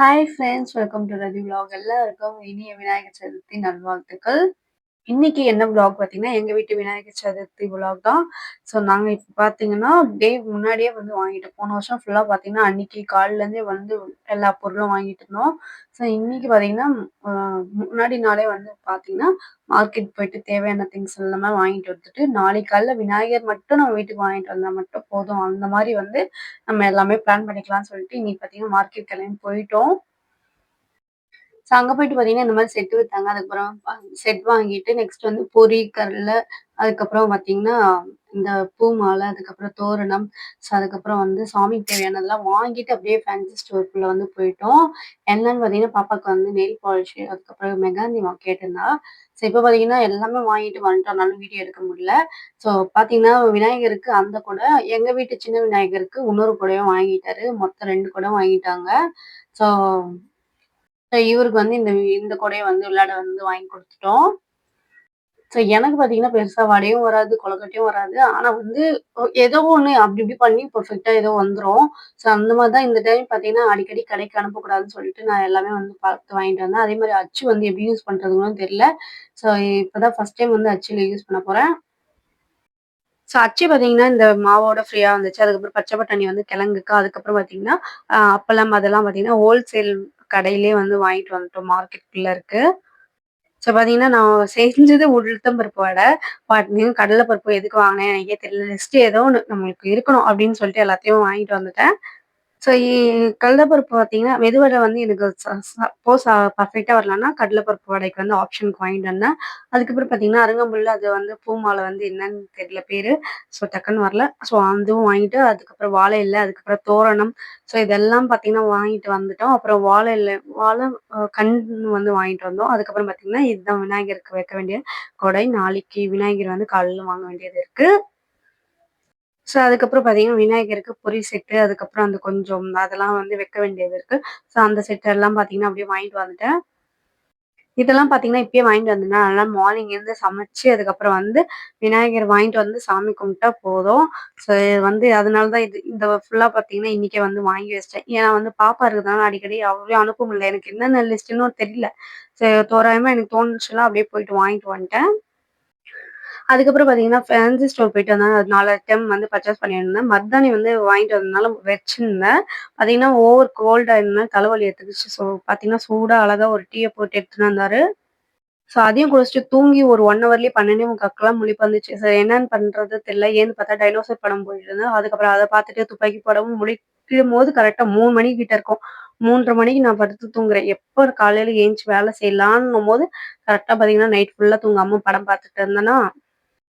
Hi friends welcome to Rathi vlog எல்லாருக்கும் இனிய விநாயகர் சதுர்த்தி நல்வாழ்த்துக்கள். இன்னைக்கு என்ன விளாக் பார்த்தீங்கன்னா எங்க வீட்டு விநாயகர் சதுர்த்தி விளாக் தான். ஸோ நாங்க இப்போ பார்த்தீங்கன்னா டே முன்னாடியே வந்து வாங்கிட்டு போன வருஷம் ஃபுல்லா பார்த்தீங்கன்னா அன்னைக்கு காலையில இருந்தே வந்து எல்லா பொருளும் வாங்கிட்டு இருந்தோம். ஸோ இன்னைக்கு பார்த்தீங்கன்னா முன்னாடி நாளே வந்து பார்த்தீங்கன்னா மார்க்கெட் போயிட்டு தேவையான திங்ஸ் எல்லாமே வாங்கிட்டு வந்துட்டு நாளைக்கு காலைல விநாயகர் மட்டும் நம்ம வீட்டுக்கு வாங்கிட்டு வந்தா மட்டும் போதும். அந்த மாதிரி வந்து நம்ம எல்லாமே பிளான் பண்ணிக்கலாம்னு சொல்லிட்டு இன்னைக்கு பார்த்தீங்கன்னா மார்க்கெட் கிளம்பி போயிட்டோம். ஸோ அங்கே போயிட்டு பார்த்தீங்கன்னா இந்த மாதிரி செட்டு விற்றாங்க அதுக்கப்புறம் செட் வாங்கிட்டு நெக்ஸ்ட் வந்து பொரி கடலை அதுக்கப்புறம் பார்த்தீங்கன்னா இந்த பூ மாலை அதுக்கப்புறம் தோரணம். ஸோ அதுக்கப்புறம் வந்து சாமிக்கு தேவையானதெல்லாம் வாங்கிட்டு அப்படியே ஃபேன்சி ஸ்டோருக்குள்ளே வந்து போயிட்டோம். என்னன்னு பார்த்தீங்கன்னா பாப்பாவுக்கு வந்து நெயில் பாலிஷ் அதுக்கப்புறம் மெகாந்தி மா கேட்டிருந்தா. ஸோ இப்போ பார்த்தீங்கன்னா எல்லாமே வாங்கிட்டு வந்துட்டோம்னாலும் வீடியோ எடுக்க முடியல. ஸோ பார்த்தீங்கன்னா விநாயகருக்கு அந்த கூட எங்கள் வீட்டு சின்ன விநாயகருக்கு இன்னொரு கூடையும் வாங்கிட்டாரு. மொத்தம் ரெண்டு கூட வாங்கிட்டாங்க. ஸோ இவருக்கு வந்து இந்த இந்த கொடையை வந்து விளையாட வந்து வாங்கி கொடுத்துட்டோம். ஸோ எனக்கு பார்த்தீங்கன்னா பெருசாக வடையும் வராது கொலக்கட்டையும் வராது. ஆனால் வந்து ஏதோ ஒன்று அப்படி இப்படி பண்ணி பர்ஃபெக்டாக ஏதோ வந்துடும் ஸோ அந்த மாதிரி தான் இந்த டைம் பார்த்தீங்கன்னா அடிக்கடி கடைக்கு அனுப்பக்கூடாதுன்னு சொல்லிட்டு நான் எல்லாமே வந்து பார்த்து வாங்கிட்டு வந்தேன். அதே மாதிரி அச்சு வந்து எப்படி யூஸ் பண்றதுன்னு தெரியல. ஸோ இப்போ தான் ஃபஸ்ட் டைம் வந்து அச்சில் யூஸ் பண்ண போகிறேன் ஸோ அச்சு பார்த்தீங்கன்னா இந்த மாவோட ஃப்ரீயாக வந்துச்சு. அதுக்கப்புறம் பச்சை பட்டாணி வந்து கிழங்குக்கு அதுக்கப்புறம் பார்த்தீங்கன்னா அப்பளம் அதெல்லாம் பார்த்தீங்கன்னா ஹோல்சேல் கடையிலே வந்து வாங்கிட்டு வந்துட்டோம். மார்க்கெட்டுக்குள்ள இருக்கு. ஸோ பார்த்தீங்கன்னா நான் செஞ்சது உளுத்தம் பருப்பு வடை. பார்த்தீங்கன்னா கடலை பருப்பு எதுக்கு வாங்கினேன்? எனக்கே தெரியல. லிஸ்ட் ஏதோ ஒன்று நம்மளுக்கு இருக்கணும் அப்படின்னு சொல்லிட்டு எல்லாத்தையும் வாங்கிட்டு வந்துட்டேன். ஸோ கடலைப்பருப்பு பார்த்தீங்கன்னா மெதுவடை வந்து எனக்கு சப்போஸ் பர்ஃபெக்டாக வரலன்னா கடலைப்பருப்பு வடைக்கு வந்து ஆப்ஷனுக்கு வாங்கிட்டு வந்தேன் அதுக்கப்புறம் பார்த்தீங்கன்னா அருங்கம்புல்ல அது வந்து பூ மாலை வந்து என்னன்னு தெரியல பேர். ஸோ டக்குன்னு வரல. ஸோ அதுவும் வாங்கிட்டு அதுக்கப்புறம் வாழை இல்லை அதுக்கப்புறம் தோரணம். ஸோ இதெல்லாம் பார்த்தீங்கன்னா வாங்கிட்டு வந்துட்டோம். அப்புறம் வாழை இல்லை வாழை கண் வந்து வாங்கிட்டு வந்தோம். அதுக்கப்புறம் பார்த்தீங்கன்னா இதுதான் விநாயகருக்கு வைக்க வேண்டிய கொடை. நாளைக்கு விநாயகர் வந்து காலையில் வாங்க வேண்டியது இருக்குது ஸோ அதுக்கப்புறம் பார்த்தீங்கன்னா விநாயகருக்கு பொரி செட்டு அதுக்கப்புறம் அந்த கொஞ்சம் அதெல்லாம் வந்து வைக்க வேண்டியது இருக்கு. ஸோ அந்த செட்டு எல்லாம் பார்த்தீங்கன்னா அப்படியே வாங்கிட்டு வந்துட்டேன். இதெல்லாம் பார்த்தீங்கன்னா இப்பயே வாங்கிட்டு வந்தேன்னா நல்லா மார்னிங் இருந்து சமைச்சு அதுக்கப்புறம் வந்து விநாயகர் வாங்கிட்டு வந்து சாமி கும்பிட்டா போதும். ஸோ வந்து அதனால தான் இது இந்த ஃபுல்லாக பார்த்தீங்கன்னா இன்னைக்கே வந்து வாங்கி வச்சிட்டேன். ஏன்னா வந்து பாப்பா இருக்கிறதுனால அடிக்கடி அவ்வளோ அனுப்ப முடியல எனக்கு என்னென்ன லிஸ்ட்டுன்னு தெரியல. ஸோ தோராயமா எனக்கு தோணுச்சுலாம் அப்படியே போயிட்டு வாங்கிட்டு வந்துட்டேன். அதுக்கப்புறம் பார்த்தீங்கன்னா ஃபேன்சி ஸ்டோர் போயிட்டு வந்தேன். அது நாலு டைம் வந்து பர்ச்சேஸ் பண்ணியிருந்தேன். மர்தானி வந்து வாங்கிட்டு வந்ததுனால வச்சிருந்தேன். பார்த்தீங்கன்னா ஓவர் கோல்டாக இருந்தேன். தலைவலி எடுத்துக்கிச்சு. ஸோ பார்த்தீங்கன்னா சூடாக அழகாக ஒரு டீயை போட்டு எடுத்துன்னு வந்தாரு. ஸோ அதையும் குடிச்சிட்டு தூங்கி ஒரு ஒன் ஹவர்லேயே பன்னெண்டே கக்கெல்லாம் முழிப்பு வந்துச்சு. சார் என்னன்னு பண்ணுறது தெரியல. ஏன்னு பார்த்தா டைனோசர் படம் போயிட்டு இருந்தேன். அதுக்கப்புறம் அதை பார்த்துட்டு துப்பாக்கி படமும் முடிக்கும் போது கரெக்டாக மூணு மணி கிட்ட இருக்கும். மூன்றரை மணிக்கு நான் படுத்து தூங்குறேன். எப்போ காலையில ஏஞ்சி வேலை செய்யலான்னும் போது கரெக்டாக பார்த்தீங்கன்னா நைட் ஃபுல்லாக தூங்காமல் படம் பார்த்துட்டு இருந்தேன்னா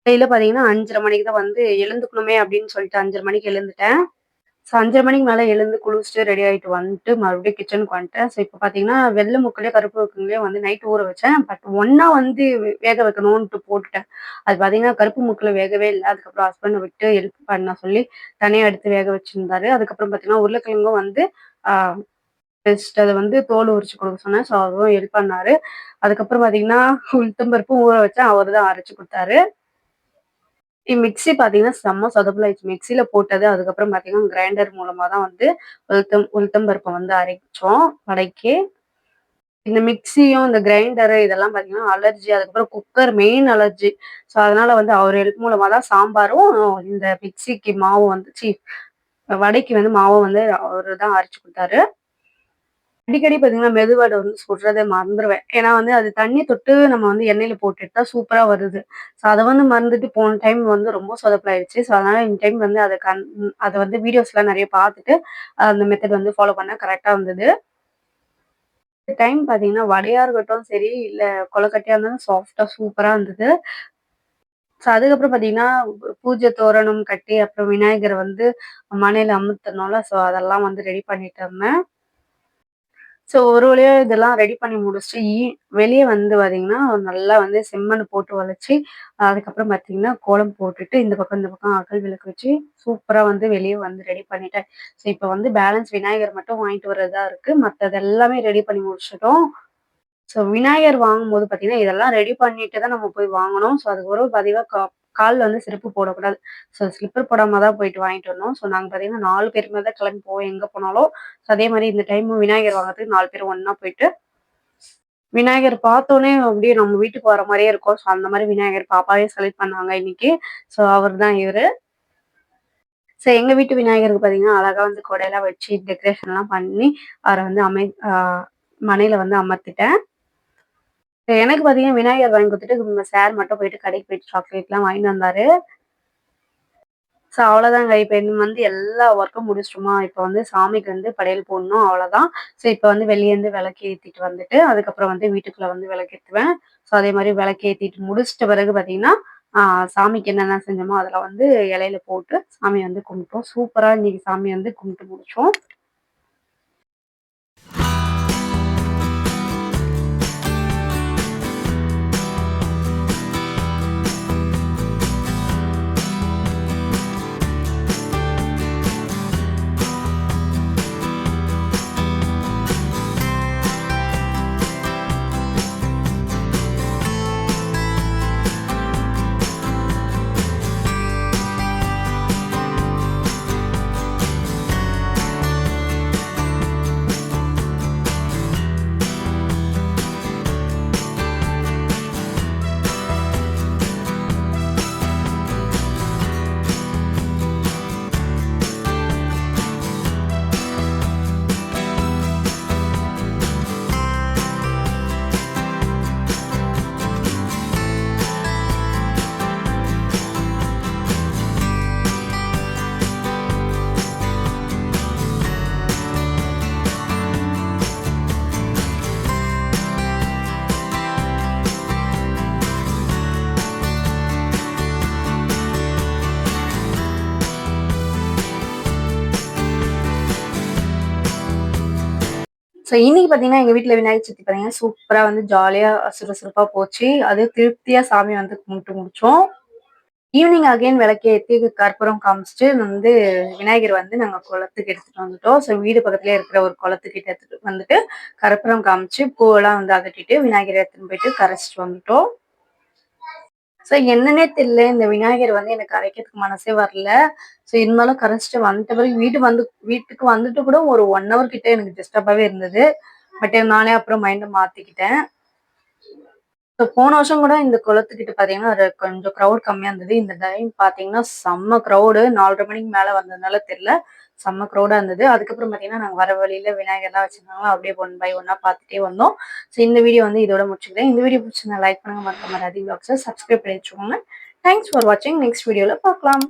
காலையில பாத்தீங்கன்னா அஞ்சரை மணிக்கு தான் வந்து எழுந்துக்கணுமே அப்படின்னு சொல்லிட்டு அஞ்சரை மணிக்கு எழுந்துட்டேன். ஸோ அஞ்சரை மணிக்கு மேலே எழுந்து குளிச்சுட்டு ரெடி ஆகிட்டு வந்துட்டு மறுபடியும் கிச்சனுக்கு வந்துட்டேன். ஸோ இப்போ பார்த்தீங்கன்னா வெள்ளை முக்கிலே கருப்பு முக்கலையோ வந்து நைட் ஊற வச்சேன். பட் ஒன்றா வந்து வேக வைக்கணும்ன்ட்டு போட்டுட்டேன். அது பார்த்தீங்கன்னா கருப்பு முக்கில் வேகவே இல்லை. அதுக்கப்புறம் ஹஸ்பண்டை விட்டு ஹெல்ப் பண்ண சொல்லி தனியாக எடுத்து வேக வச்சிருந்தாரு. அதுக்கப்புறம் பார்த்தீங்கன்னா உருளைக்கிழங்கும் வந்து பெஸ்ட் அதை வந்து தோல் உரிச்சு கொடுக்க சொன்னேன். ஸோ அவரும் ஹெல்ப் பண்ணாரு. அதுக்கப்புறம் பார்த்தீங்கன்னா உளுத்தம்பருப்பும் ஊற வச்சேன். அவர் தான் அரைச்சி கொடுத்தாரு. மிக்ஸி பாத்தீங்கன்னா செம்ம சொதப்பில் ஆயிடுச்சு மிக்ஸில போட்டது அதுக்கப்புறம் பாத்தீங்கன்னா கிரைண்டர் மூலமா தான் வந்து உளுத்தம் உளுத்தம் பருப்பை வந்து அரைச்சோம் வடைக்கு. இந்த மிக்ஸியும் இந்த கிரைண்டரு இதெல்லாம் பாத்தீங்கன்னா அலர்ஜி அதுக்கப்புறம் குக்கர் மெயின் அலர்ஜி. ஸோ அதனால வந்து அவர் ஹெல்ப் மூலமா தான் சாம்பாரும் இந்த மிக்ஸிக்கு மாவும் வந்து சி வடைக்கு வந்து மாவும் வந்து அவரு தான் அரைச்சு கொடுத்தாரு. அடிக்கடி பார்த்தீங்கன்னா மெதுவடை வந்து சுடுறதை மறந்துடுவேன் ஏன்னா வந்து அது தண்ணி தொட்டு நம்ம வந்து எண்ணெயில போட்டுட்டா சூப்பராக வருது. ஸோ அதை வந்து மறந்துட்டு போன டைம் வந்து ரொம்ப சொதப்பலாயிடுச்சு ஸோ அதனால் இந்த டைம் வந்து அதை கண் அதை வந்து வீடியோஸ்லாம் நிறைய பார்த்துட்டு அந்த மெத்தட் வந்து ஃபாலோ பண்ணால் கரெக்டாக வந்தது. டைம் பார்த்தீங்கன்னா வடையாக இருக்கட்டும் சரி இல்லை கொலக்கட்டையா இருந்தாலும் சாஃப்டாக சூப்பராக இருந்தது. ஸோ அதுக்கப்புறம் பார்த்தீங்கன்னா பூஜை தோரணம் கட்டி அப்புறம் விநாயகரை வந்து மனையில் அமுத்தணும்ல ஸோ அதெல்லாம் வந்து ரெடி பண்ணிட்டு இருந்தேன். ஸோ ஒரு வழியாக இதெல்லாம் ரெடி பண்ணி முடிச்சுட்டு வெளியே வந்து பார்த்தீங்கன்னா நல்லா வந்து செம்மண் போட்டு வளைச்சி அதுக்கப்புறம் பார்த்தீங்கன்னா கோலம் போட்டுட்டு இந்த பக்கம் இந்த பக்கம் அகல் விளக்கு வச்சு சூப்பராக வந்து வெளியே வந்து ரெடி பண்ணிட்டேன். ஸோ இப்போ வந்து பேலன்ஸ் விநாயகர் மட்டும் வாங்கிட்டு வர்றதா இருக்குது மற்றது எல்லாமே ரெடி பண்ணி முடிச்சிட்டோம். ஸோ விநாயகர் வாங்கும்போது பார்த்தீங்கன்னா இதெல்லாம் ரெடி பண்ணிட்டு தான் நம்ம போய் வாங்கணும். ஸோ அதுக்கு ஒரு பதிவாக காலில் வந்து செருப்பு போடக்கூடாது. ஸோ ஸ்லிப்பர் போடாமல் தான் போயிட்டு வாங்கிட்டு வந்தோம். ஸோ நாங்கள் பார்த்தீங்கன்னா நாலு பேருமே தான் கிளம்பி போவோம் எங்கே போனாலும். ஸோ அதே மாதிரி இந்த டைமும் விநாயகர் வாங்குறதுக்கு 4 பேரும் ஒன்றா போயிட்டு விநாயகர் பார்த்தோனே அப்படியே நம்ம வீட்டுக்கு வர மாதிரியே இருக்கும். ஸோ அந்த மாதிரி விநாயகர் பாப்பாவே செலக்ட் பண்ணாங்க இன்னைக்கு. ஸோ அவர் தான் இவர் ஸோ எங்கள் வீட்டு விநாயகருக்கு பார்த்தீங்கன்னா, அழகாக வந்து கொடையெல்லாம் வச்சு டெக்கரேஷன்லாம் பண்ணி அவரை வந்து அமை மனையில் வந்து அமர்த்திட்டேன். எனக்கு பார்த்தீங்கன்னா, விநாயகர் வாங்கி கொடுத்துட்டு சார் மட்டும் போயிட்டு கடைக்கு போயிட்டு சாக்லேட்லாம் வாங்கிட்டு வந்தாரு. ஸோ அவ்வளோதாங்க. இப்போ இந்த வந்து எல்லா ஒர்க்கும் முடிச்சிட்டோமா இப்போ வந்து சாமிக்கு வந்து படையல் போடணும் அவ்வளோதான். ஸோ இப்போ வந்து வெளியேருந்து விளக்கு ஏற்றிட்டு வந்துட்டு, அதுக்கப்புறம் வந்து வீட்டுக்குள்ளே வந்து விளக்கேற்றுவேன் ஸோ அதே மாதிரி விளக்கு ஏற்றிட்டு முடிச்சிட்ட பிறகு பார்த்தீங்கன்னா, சாமிக்கு என்னென்ன செஞ்சோமோ அதெல்லாம் வந்து இலையில போட்டு சாமியை வந்து கும்பிட்டோம். சூப்பராக இன்னைக்கு சாமி வந்து கும்பிட்டு முடிச்சோம். ஸோ இன்னைக்கு பார்த்தீங்கன்னா, எங்க வீட்டில் விநாயகர் சதுர்த்தி பார்த்தீங்கன்னா, சூப்பரா வந்து ஜாலியா சுறுசுறுப்பா போச்சு. அது திருப்தியா சாமி வந்து கும்பிட்டு முடிச்சோம். ஈவினிங் அகைன் ஏற்றி கற்பூரம் காமிச்சிட்டு வந்து விநாயகர் வந்து நாங்க குளத்துக்கு எடுத்துட்டு வந்துட்டோம். ஸோ வீடு பக்கத்துலேயே இருக்கிற ஒரு குளத்துக்கிட்ட எடுத்துட்டு வந்துட்டு, கற்பூரம் காமிச்சு பூவெல்லாம் வந்து அகட்டிட்டு விநாயகரை எடுத்துன்னு போயிட்டு கரைச்சிட்டு வந்துட்டோம். ஸோ என்னன்னே தெரியல. இந்த விநாயகர் வந்து எனக்கு அரைக்கிறதுக்கு மனசே வரல. ஸோ இருந்தாலும் கரைச்சிட்டு வந்துட்ட பிறகு வீட்டு வந்து வீட்டுக்கு வந்துட்டு கூட ஒரு ஒன் ஹவர் கிட்ட எனக்கு டிஸ்டர்பாகவே இருந்தது. பட் நானே அப்புறம் மைண்டை மாற்றிக்கிட்டேன் ஸோ போன வருஷம் கூட இந்த குளத்துக்கிட்ட பார்த்தீங்கன்னா, ஒரு கொஞ்சம் க்ரௌட் கம்மியாக இருந்தது. இந்த டைம் பார்த்தீங்கன்னா, செம்ம க்ரௌடு நாலரை மணிக்கு மேலே வந்ததுனால தெரியல. செம்ம க்ரௌடாக இருந்தது. அதுக்கப்புறம் பார்த்தீங்கன்னா, நாங்கள் வர வழியில விநாயகர்லாம் வச்சிருந்தாங்களா, அப்படியே ஒன் பை ஒன்னாக பார்த்துட்டே வந்தோம். ஸோ இந்த வீடியோ வந்து இதோட முடிச்சுக்கிறேன். இந்த வீடியோ பிடிச்சிருந்தா லைக் பண்ணுங்க. மறக்காம ரதி விலாக்ஸ சப்ஸ்கிரைப் பண்ணி வச்சுக்கோங்க. தேங்க்ஸ் ஃபார் வாட்சிங். நெக்ஸ்ட் வீடியோவில் பார்க்கலாம்.